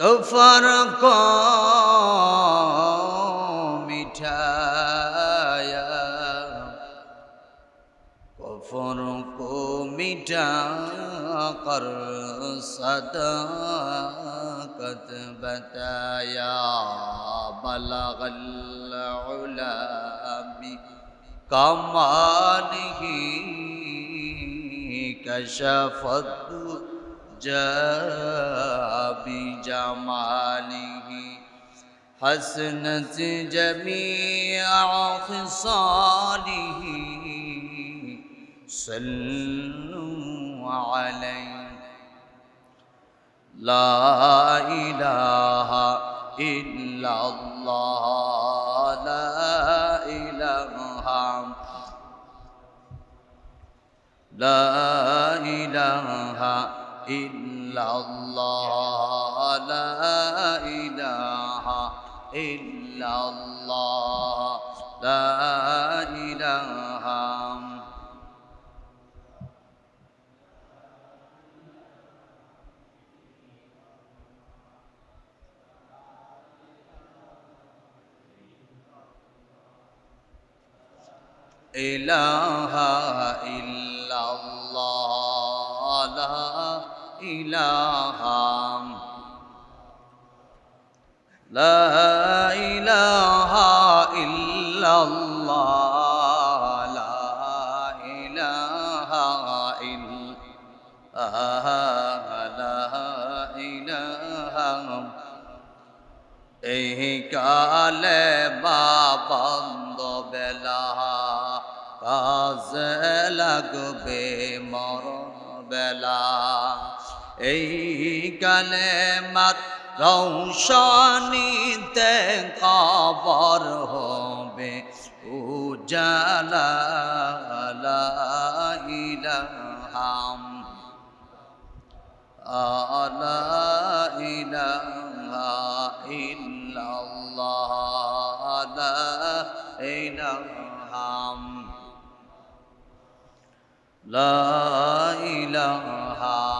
كفر کو كفر کفر کو مٹھا کر صداقت بلغ العلام کمالی كشفت جاه بجماله حسنت جميع خصاله. صلوا عليه. لا إله إلا الله. لا إله لا إله إلا الله. لا إله إلا الله. لا إله. إله إلا الله. لا إله. لا إله إلا الله لا إله إلا لا إله এই কালে বাবন্দ বেলা কাজে লাগবে মরণ বেলা এই কালে মাত রৌশনীতে কবর হবে লা ইলাহাম আলা ইলাহা লা ইলাহা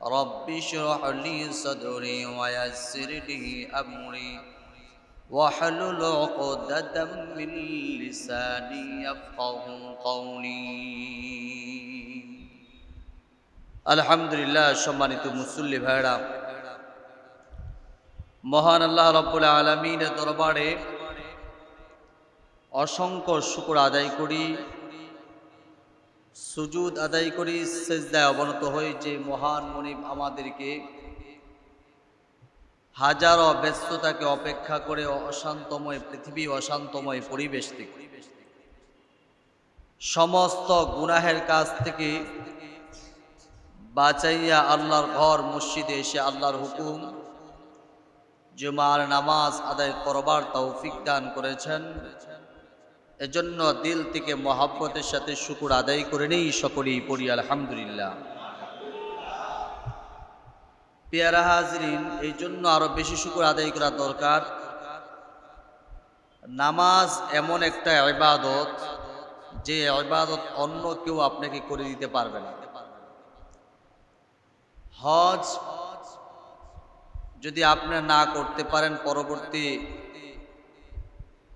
رب اشرح لي صدري ويسر لي أمري واحلل عقدة من لساني يفقه قولي আলহামদুলিল্লাহ সম্মানিত মুসল্লি ভাইরা মহান আল্লাহ রব্বুল আলমিনের দরবারে অসংখ্য শুকুর আদায় করি সুজুদ আদায় করি, সেজদায় অবনত হই যে মহান মনিব আমাদেরকে হাজারো ব্যস্ততাকে অপেক্ষা করে অশান্তময় পৃথিবী, অশান্তময় পরিবেশ থেকে। সমস্ত গুনাহের কাছ থেকে বাঁচাইয়া আল্লাহর ঘর, মসজিদে এসে আল্লাহর হুকুম, জুমার নামাজ আদায় করবার তৌফিক দান করেছেন। এজন্য দিল থেকে মহাব্বতের সাথে শুকুর আদায় করে নেই সকলেই পড়ি, আলহামদুলিল্লাহ। পেয়ারা হাজরিন এই জন্য আরও বেশি শুকুর আদায় করা দরকার। নামাজ এমন একটা ইবাদত যে ইবাদত অন্য কেউ আপনাকে করে দিতে পারবে না। হজ যদি আপনি না করতে পারেন, পরবর্তী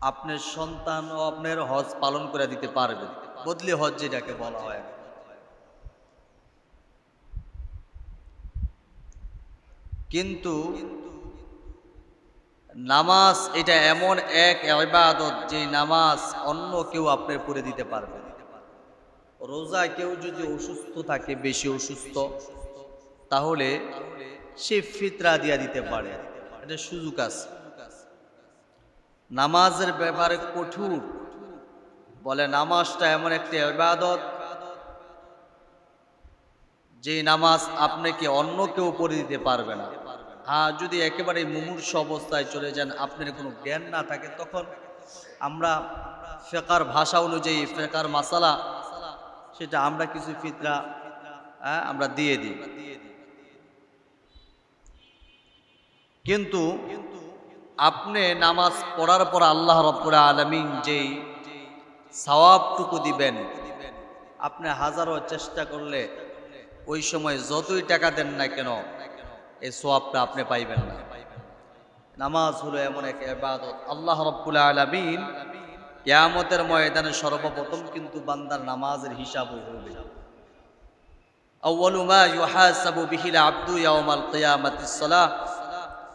আপনার সন্তান ও আপনার হজ পালন করে দিতে পারবে। বদলি হজ যেটাকে বলা হয়। কিন্তু নামাজ এটা এমন এক ইবাদত যে নামাজ অন্য কেউ আপনার করে দিতে পারবে। রোজা কেউ যদি অসুস্থ থাকে, বেশি অসুস্থ, তাহলে সে ফিতরা দিয়া দিতে পারে। এটা সুযোগ আছে। নামাজের ব্যাপারে কঠোর। বলে, নামাজটা এমন একটি ইবাদত যে নামাজ আপনাকে অন্য কেউ পড়ে দিতে পারবে না। হ্যাঁ যদি একেবারে মুমূর্ষ অবস্থায় চলে যান, আপনার কোনো জ্ঞান না থাকে, তখন আমরা ফেকার ভাষা অনুযায়ী, ফেকার মাসালা, সেটা আমরা কিছু ফিতরা আমরা দিয়ে দিই। কিন্তু আপনি নামাজ পড়ার পর আল্লাহ রব্বুল আলমিন যেই সওয়াবটুকু দিবেন, আপনি হাজারো চেষ্টা করলে ওই সময় যতই টাকা দেন না কেন এই সোয়াবটা আপনি পাইবেন না। নামাজ হলো এমন এক ইবাদত। আল্লাহ রব্বুল আলমিন কেয়ামতের ময়দানে সর্বপ্রথম কিন্তু বান্দার নামাজের হিসাব হবে বিহিল আব্দু সালাহ।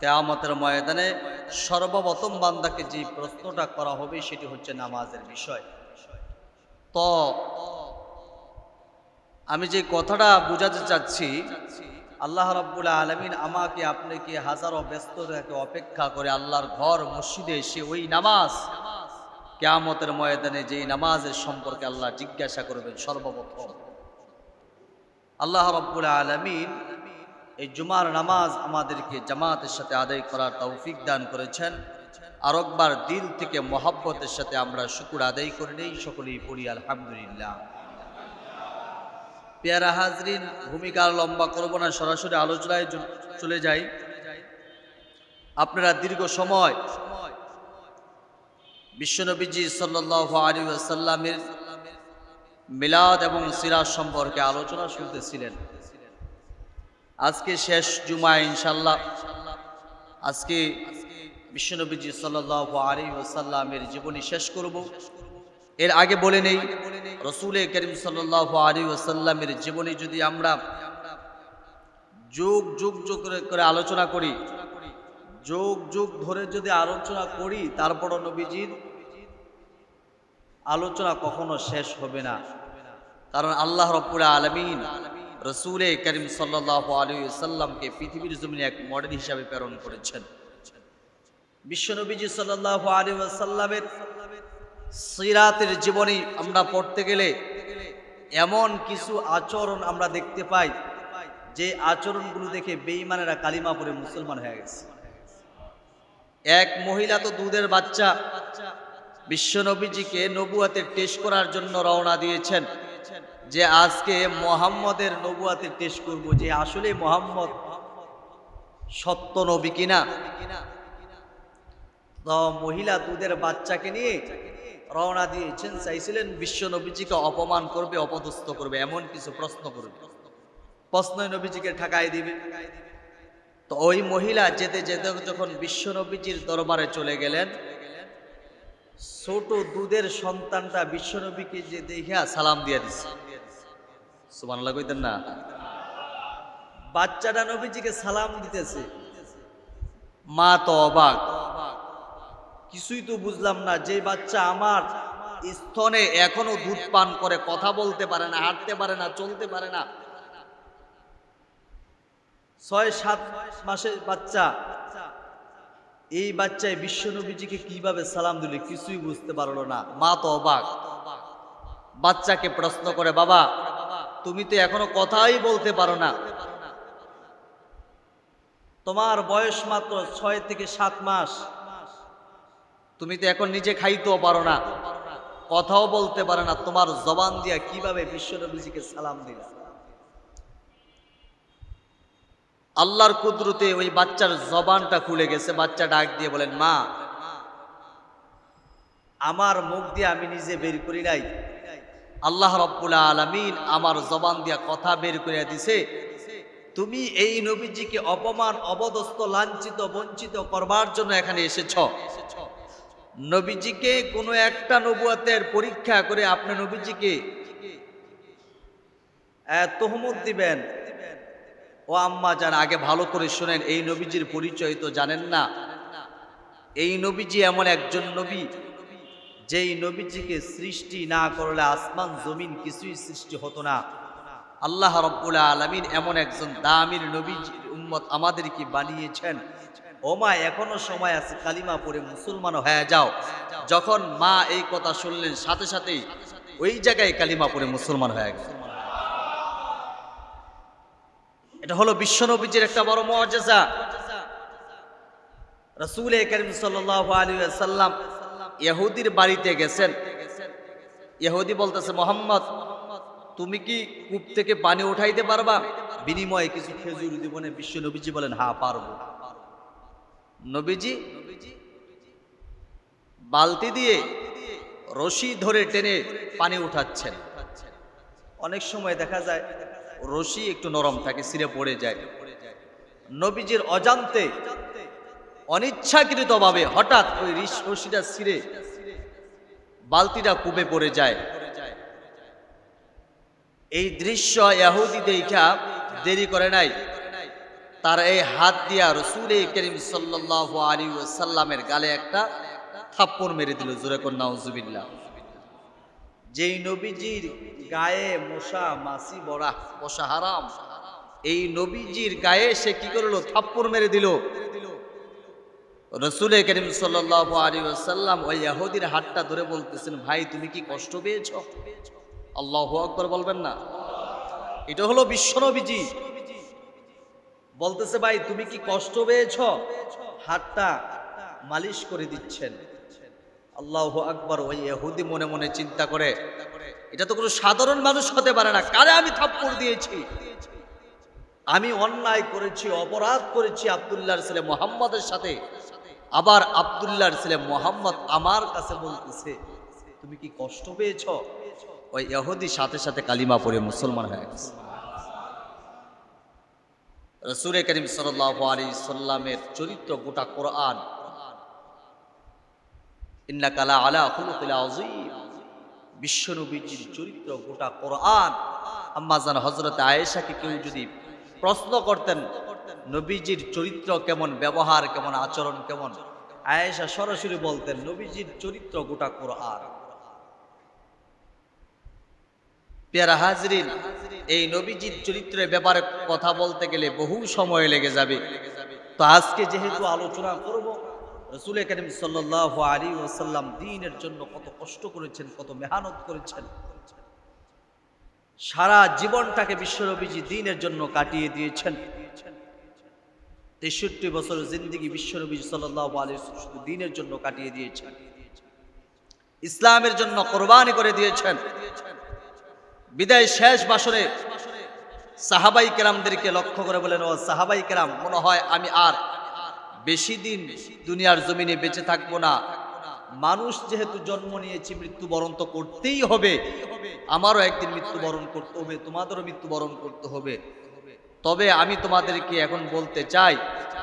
কেয়ামতের ময়দানে সর্বপ্রথম বান্দাকে যে প্রশ্নটা করা হবে সেটি হচ্ছে নামাজের বিষয়। তো, আমি যে কথাটা বোঝাতে চাচ্ছি, আল্লাহ রাব্বুল আলমিন আমাকে, আপনাকে হাজারো ব্যস্ততাকে অপেক্ষা করে আল্লাহর ঘর মসজিদে সে ওই নামাজ, কেয়ামতের ময়দানে যেই নামাজের সম্পর্কে আল্লাহ জিজ্ঞাসা করবেন সর্বপ্রথম। আল্লাহ রব্বুল আলমিন এই জুমার নামাজ আমাদেরকে জামাতের সাথে আদায় করার তৌফিক দান করেছেন। আরেকবার দিল থেকে মহাব্বতের সাথে আমরা শুকুর আদায় করে নেই, সকলেই পড়ি, আলহামদুলিল্লাহ। পেয়ারা হাজরিন, ভূমিকা লম্বা করব না, সরাসরি আলোচনায় চলে যাই। আপনারা দীর্ঘ সময় বিশ্বনবীজি সাল্লাহ আলী আসাল্লামের মিলাদ এবং সিরাজ সম্পর্কে আলোচনা শুনতেছিলেন। আজকে শেষ জুমা ইনশাল্লাহ আজকে বিশ্বনবীজি সাল্লাহ আলী ওসাল্লামের জীবনী শেষ করব। এর আগে বলে নেই, রসুল করিম সাল্লাহ আলী ওসাল্লামের জীবনী যদি আমরা যুগ যুগ যুগ করে আলোচনা করি, যুগ যুগ ধরে যদি আলোচনা করি, তারপরও নবীজির আলোচনা কখনো শেষ হবে না। কারণ আল্লাহ রব্বুল আলমিন রসুলে করিম সাল্লাহ আলী সাল্লামকে পৃথিবীর জমিনে এক মডেল হিসাবে প্রেরণ করেছেন। বিশ্বনবীজি সাল্লাহ আলী সাল্লামের সিরাতের জীবনী আমরা পড়তে গেলে এমন কিছু আচরণ আমরা দেখতে পাই, যে আচরণগুলো দেখে বেঈমানেরা কালিমা পরে মুসলমান হয়ে গেছে। এক মহিলা তো দুধের বাচ্চা বিশ্বনবীজিকে নবুয়াতের টেস্ট করার জন্য রওনা দিয়েছেন। যে আজকে মোহাম্মদের নবুয়াতের টেস্ট করব যে আসলে মোহাম্মদ সত্য নবী কিনা? মহিলা দুধের বাচ্চাকে নিয়ে রওনা দিয়েছেন, চাইছিলেন বিশ্ব নবীজিকে অপমান করবে, অপদস্থ করবে, এমন কিছু প্রশ্ন করবে। প্রশ্ন নবীজিকে ঠকাই দিবে। তো ওই মহিলা যেতে যেতে যখন বিশ্ব নবীজির দরবারে চলে গেলেন ছোট দুধের সন্তানটা বিশ্বনবীকে যে দেখিয়া সালাম দিয়ে দিচ্ছে সুমান কইতেন না? বাচ্চাটা নবীজিকে সালাম দিতেছে। মা তো অবাক। কিছুই তো বুঝলাম না, যে বাচ্চা আমার স্তনে এখনও দুধ পান করে, কথা বলতে পারে না, হাঁটতে পারে না, চলতে পারে না। ছয়, সাত মাসের বাচ্চা এই বাচ্চায় বিশ্বনবীজিকে কীভাবে সালাম দিল কিছুই বুঝতে পারল না। মা তো অবাক। বাচ্চাকে প্রশ্ন করে, বাবা, তুমি তো এখনও কথাই বলতে পারো না। তোমার বয়স মাত্র ছয় থেকে সাত মাস। তুমি তো এখন নিজে খাইতেও পারো না। কথাও বলতে পারে না। তোমার জবান দিয়া কীভাবে বিশ্বনবীজিকে সালাম দিলা? আল্লাহর কুদরতে ওই বাচ্চার জবানটা খুলে গেছে, বাচ্চা ডাক দিয়ে বলেন, মা, আমার মুখ দিয়ে আমি নিজে বের করি নাই। আল্লাহ রব্বুল আলমিন আমার জবান দিয়া কথা বের করে দিছে। তুমি এই নবীজিকে অপমান অবদস্ত লাঞ্ছিত, বঞ্চিত করবার জন্য এখানে এসেছ। নবীজিকে কোনো একটা নবুয়াতের পরীক্ষা করে আপনি নবীজিকে তহমত দিবেন। ও আম্মা যান আগে ভালো করে শোনেন, এই নবীজির পরিচয় তো জানেন না। এই নবীজি এমন একজন নবী, যেই নবীজিকে সৃষ্টি না করলে আসমান, জমিন কিছুই সৃষ্টি হতো না। আল্লাহ রব্বুল আলমিন এমন একজন দামির নবী উম্মত আমাদেরকে বানিয়েছেন। ও মা, এখনও সময় আছে, কালিমা পড়ে মুসলমান হয়ে যাও। যখন মা এই কথা শুনলেন, সাথে সাথেই ওই জায়গায় কালিমা পড়ে মুসলমান হয়ে গেল। এটা হলো বিশ্বনবীজির একটা বড় মজেজা রসুল করিম সাল্লাহ সাল্লাম ইহুদির বাড়িতে গেছেন। ইহুদি বলতেছে, মোহাম্মদ, তুমি কি কূপ থেকে পানি উঠাইতে পারবা? বিনিময়ে কিছু খেজুর জীবনে বিশ্ব নবীজি বলেন হ্যাঁ পারব। নবীজি বালতি দিয়ে রশি ধরে টেনে পানি উঠাচ্ছেন। অনেক সময় দেখা যায় রশি একটু নরম থাকে সিরে পড়ে যায়। নবীজির অজান্তে, অনিচ্ছাকৃতভাবে হঠাৎ ওই রশিটা ছিঁড়ে বালতিটা কূপে পড়ে যায়। এই দৃশ্য ইয়াহুদি দেখা দেরি করে নাই। তার এই হাত দিয়া রসুল করিম সাল্লাহ আলী সাল্লামের গালে একটা থাপ্পড় মেরে দিল, জোরে কন্যা উজুবিল্লাহ যেই নবীজির গায়ে মশা মাসি বড়া, মশা হারাম, এই নবীজির গায়ে সে কি করল? থাপ্পড় মেরে দিল। রসুল করিম সাল্লাহ আলী সাল্লাম ওই ইয়াহুদির হাতটা ধরে বলতেছেন, ভাই, তুমি কি কষ্ট পেয়েছ? আল্লাহ আকবর বলবেন না। এটা হলো বিশ্বনবীজি বলতেছে, ভাই, তুমি কি কষ্ট পেয়েছ? হাতটা মালিশ করে দিচ্ছেন। আল্লাহ আকবর, ওই এহুদি মনে মনে চিন্তা করে, এটা তো কোনো সাধারণ মানুষ হতে পারে না, কারে আমি থাপ্পড় দিয়েছি? আমি অন্যায় করেছি, অপরাধ করেছি আবদুল্লাহর ছেলে মোহাম্মদের সাথে, আবার আবদুল্লাহর ছেলে মোহাম্মদ আমার কাছে বলতেছে, তুমি কি কষ্ট পেয়েছ? ওই ইহুদি সাথে সাথে কালিমা পড়ে মুসলমান হয়ে গেছে। রসুরে করিম সাল্লাহ আলী সাল্লামের চরিত্র গোটা কোরআন ইন্নাকালা আলা খুলুকিল আযীম। বিশ্বনবীজির চরিত্র গোটা কোরআন। আম্মাজান হযরত আয়েশাকে কেউ যদি প্রশ্ন করতেন, নবীজির চরিত্র কেমন, ব্যবহার কেমন, আচরণ কেমন, আয়েশা সরাসরি বলতেন, নবীজির চরিত্র গোটা কোরআন। পেয়ারা হাজরিন, এই নবীজির চরিত্রের ব্যাপারে কথা বলতে গেলে বহু সময় লেগে যাবে। তো আজকে যেহেতু আলোচনা করব রসুল করিম সাল্লাহ আলী ওসাল্লাম দিনের জন্য কত কষ্ট করেছেন, কত মেহনত করেছেন। সারা জীবনটাকে বিশ্বনবীজি দিনের জন্য কাটিয়ে দিয়েছেন। তেষট্টি বছর জিন্দিগি বিশ্বনবী সাল্লাহ আলী শুধু দিনের জন্য কাটিয়ে দিয়েছেন। ইসলামের জন্য কোরবানি করে দিয়েছেন। বিদায় শেষ বাসরে সাহাবাই কেরামদেরকে লক্ষ্য করে বলেন, ও সাহাবাই কেরাম, মনে হয় আমি আর বেশি দিন দুনিয়ার জমিনে বেঁচে থাকব না। মানুষ যেহেতু জন্ম নিয়েছি, মৃত্যুবরণ তো করতেই হবে। আমারও একদিন মৃত্যুবরণ করতে হবে, তোমাদেরও মৃত্যুবরণ করতে হবে। তবে আমি তোমাদেরকে এখন বলতে চাই,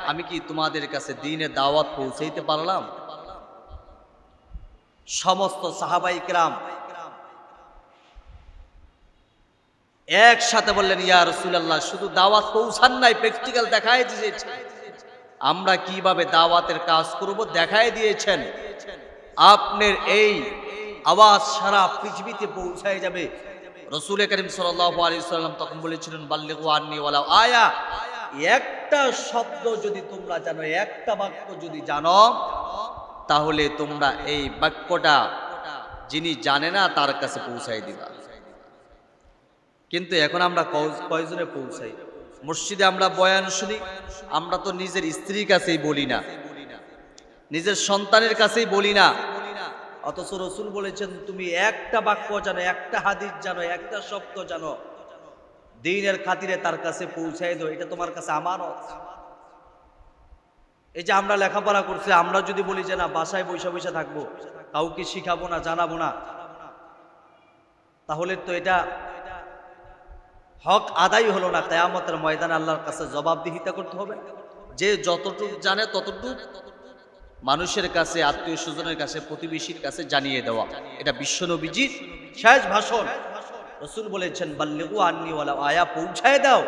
আমি কি তোমাদের কাছে দিনে দাওয়াত পৌঁছাইতে পারলাম? সমস্ত সাহাবাই কেরাম একসাথে বললেন, ইয়া রসুলাল্লাহ, শুধু দাওয়াত পৌঁছান নাই প্র্যাকটিক্যাল দেখাই দিয়েছে আমরা কীভাবে দাওয়াতের কাজ করব দেখাই দিয়েছেন। আপনার এই আওয়াজ সারা পৃথিবীতে পৌঁছায় যাবে। রসুল করিম সাল্লাম তখন বলেছিলেন, বাল্লিগু আন্নি ওয়ালা আয়া। একটা শব্দ যদি তোমরা জানো, একটা বাক্য যদি জানো, তাহলে তোমরা এই বাক্যটা যিনি জানে না তার কাছে পৌঁছাই দিবা। কিন্তু এখন আমরা কয়- কয়জনে পৌঁছাই? মসজিদে আমরা বয়ান শুনি, আমরা তো নিজের স্ত্রীর কাছেই বলি না। নিজের সন্তানের কাছেই বলি না। অথচ রসুল বলেছেন, তুমি একটা বাক্য জানো, একটা হাদিস জানো, একটা শব্দ জানো। দিনের খাতিরে তার কাছে পৌঁছাই দাও, এটা তোমার কাছে আমানত। এই যে আমরা লেখাপড়া করছি, আমরা যদি বলি যে, না, বাসায় বৈশা বৈশা থাকব, কাউকে শিখাবো না, জানাব না, তাহলে তো এটা হক আদায় হলো না, কেয়ামতের ময়দানে আল্লাহর কাছে জবাবদিহিতা করতে হবে। যে যতটুকু জানে ততটুক মানুষের কাছে, আত্মীয় স্বজনের কাছে, প্রতিবেশীর কাছে জানিয়ে দেওয়া। এটা বিশ্বনবীজির শেষ ভাষণ। রসুল বলেছেন, বাল্লেগু আন্নিওয়ালা আয়া পৌঁছায় দাও।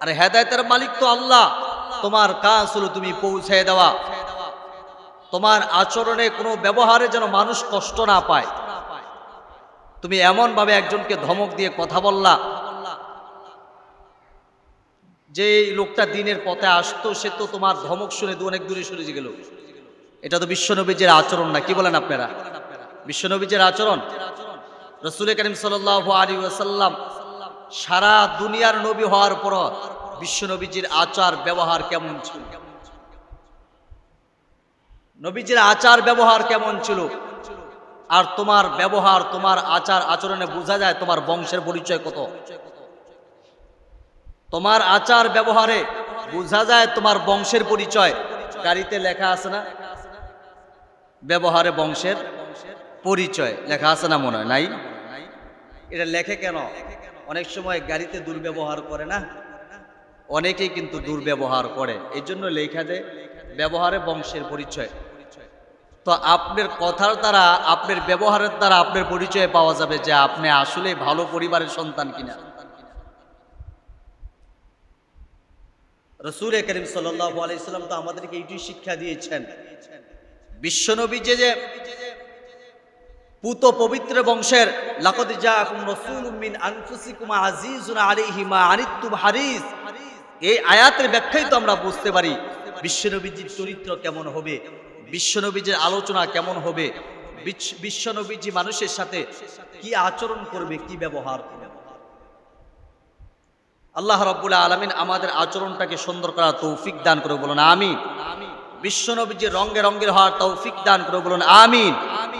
আরে হেদায়তের মালিক তো আল্লাহ। তোমার কাজ হলো তুমি পৌঁছায় দেওয়া। তোমার আচরণে কোনো ব্যবহারে যেন মানুষ কষ্ট না পায়। তুমি এমন ভাবে একজনকে ধমক দিয়ে কথা বললা যে লোকটা দিনের পথে আসতো, সে তো তোমার ধমক শুনে দু অনেক দূরে সরে গেল। এটা তো বিশ্বনবীজের আচরণ না, কি বলেন আপনারা? বিশ্বনবীজের আচরণ? রসুল করিম সাল আলী সারা দুনিয়ার নবী হওয়ার পর বিশ্ব নবীজির আচার, ব্যবহার কেমন ছিল? নবীজির আচার, ব্যবহার কেমন ছিল? আর তোমার ব্যবহার, তোমার আচার আচরণে বোঝা যায় তোমার বংশের পরিচয় কত। তোমার আচার ব্যবহারে বোঝা যায় তোমার বংশের পরিচয়। গাড়িতে লেখা আছে না? ব্যবহারে বংশের পরিচয়। লেখা আছে না মনে হয়? নাই? এটা লেখে কেন? অনেক সময় গাড়িতে দুর্ব্যবহার করে না? অনেকেই কিন্তু দুর্ব্যবহার করে। এই জন্য লেখা দেয় ব্যবহারে বংশের পরিচয়। তো আপনার কথার দ্বারা, আপনার ব্যবহারের দ্বারা আপনার পরিচয় পাওয়া যাবে যে আপনি আসলে ভালো পরিবারের সন্তান কিনা। রসুল করিম আলাইসাল্লাম তো আমাদেরকে এইটুই শিক্ষা দিয়েছেন। বিশ্বনবী যে পুত পবিত্র বংশের, লাকদ জাআকুম রাসূলুম মিন আনফুসিকুম আজিজুন আলাইহি মা আনিতুম হারিস এই আয়াতের ব্যাখ্যাই তো আমরা বুঝতে পারি বিশ্বনবীজির চরিত্র কেমন হবে। বিশ্বনবীজির আলোচনা কেমন হবে? বিশ- বিশ্বনবীজি মানুষের সাথে কি আচরণ করবে কি ব্যবহার করবে? আল্লাহ রব্বুল আলমিন আমাদের আচরণটাকে সুন্দর করার তৌফিক দান করে বলুন আমিন। বিশ্বনবীজির রঙ্গে রঙ্গের হওয়ার তৌফিক দান করে বলুন আমিন।